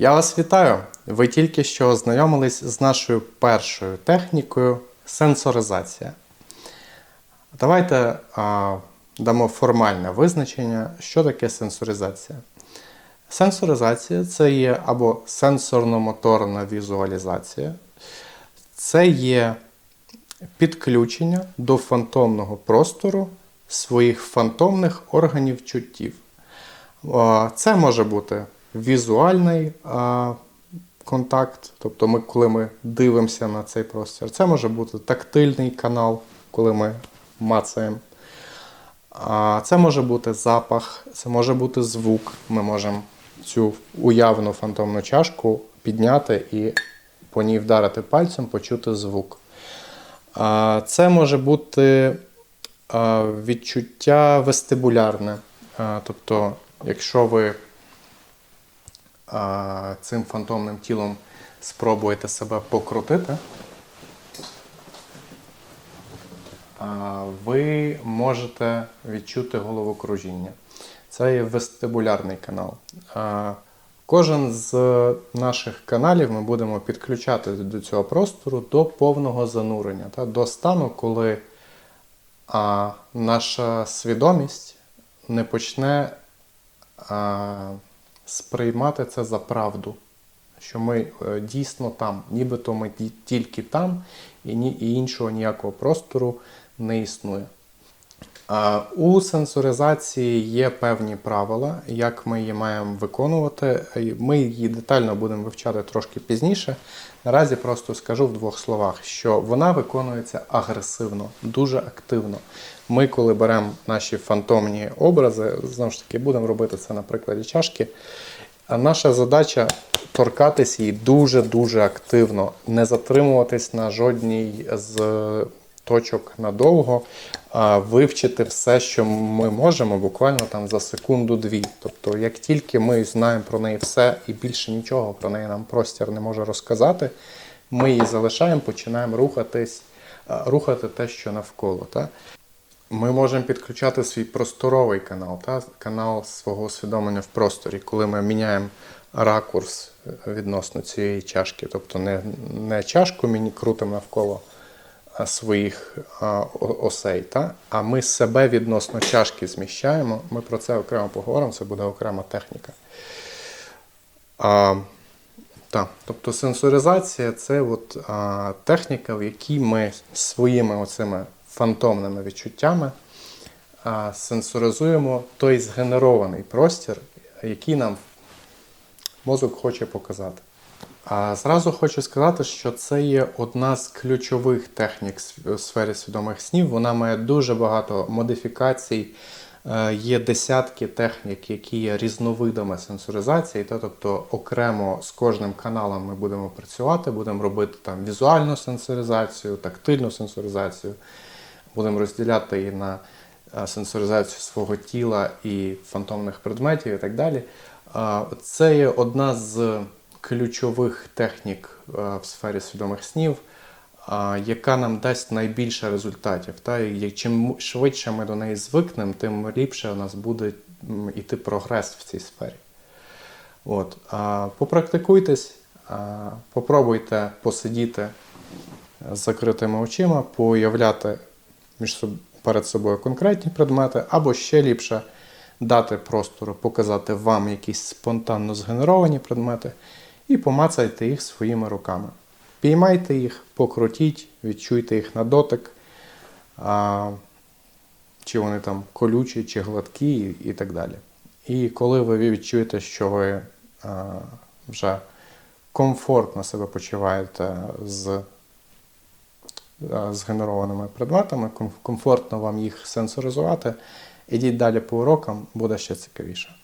Я вас вітаю! Ви тільки що ознайомились з нашою першою технікою сенсоризація. Давайте а, дамо формальне визначення, що таке сенсоризація. Сенсоризація це є або сенсорно-моторна візуалізація, це є підключення до фантомного простору своїх фантомних органів чуттів. Це може бути візуальний а, контакт, тобто ми, коли ми дивимося на цей простір. Це може бути тактильний канал, коли ми мацаємо. А, Це може бути запах, це може бути звук. Ми можемо цю уявну фантомну чашку підняти і по ній вдарити пальцем, почути звук. А, Це може бути відчуття вестибулярне. Тобто, якщо ви цим фантомним тілом спробуєте себе покрутити, ви можете відчути головокружіння. Це є вестибулярний канал. Кожен з наших каналів ми будемо підключати до цього простору до повного занурення, та, до стану, коли а, наша свідомість не почне а, сприймати це за правду, що ми е, дійсно там, нібито ми ті- тільки там, і іншого ніякого простору не існує. У сенсоризації є певні правила, як ми її маємо виконувати. Ми її детально будемо вивчати трошки пізніше. Наразі просто скажу в двох словах, що вона виконується агресивно, дуже активно. Ми, коли беремо наші фантомні образи, знову ж таки, будемо робити це на прикладі чашки. Наша задача торкатись її дуже-дуже активно, не затримуватись на жодній з точок надовго, а вивчити все, що ми можемо, буквально там за секунду-дві. Тобто, як тільки ми знаємо про неї все і більше нічого про неї нам простір не може розказати, ми її залишаємо, починаємо рухатись, рухати те, що навколо. Та? Ми можемо підключати свій просторовий канал, та? канал свого усвідомлення в просторі, коли ми міняємо ракурс відносно цієї чашки. Тобто не, не чашку міні крутимо навколо своїх осей, та? а ми себе відносно чашки зміщаємо. Ми про це окремо поговоримо, це буде окрема техніка. А, так, тобто сенсоризація це от, а, техніка, в якій ми своїми оцими фантомними відчуттями а, сенсоризуємо той згенерований простір, який нам мозок хоче показати. Зразу хочу сказати, що це є одна з ключових технік с- у сфері свідомих снів. Вона має дуже багато модифікацій. Е, Є десятки технік, які є різновидами сенсоризації, тобто окремо з кожним каналом ми будемо працювати, будемо робити там візуальну сенсоризацію, тактильну сенсоризацію, будемо розділяти її на е, сенсоризацію свого тіла і фантомних предметів і так далі. Це є одна з ключових технік е, в сфері свідомих снів, яка нам дасть найбільше результатів. Та? І чим швидше ми до неї звикнемо, тим ліпше у нас буде м, іти прогрес в цій сфері. От, попрактикуйтесь, попробуйте посидіти з закритими очима, поуявляти між перед собою конкретні предмети, або ще ліпше дати простору показати вам якісь спонтанно згенеровані предмети і помацайте їх своїми руками. Піймайте їх, покрутіть, відчуйте їх на дотик, а, чи вони там колючі, чи гладкі, і, і так далі. І коли ви відчуєте, що ви а, вже комфортно себе почуваєте з а, згенерованими предметами, комфортно вам їх сенсоризувати. Ідіть далі по урокам, буде ще цікавіше.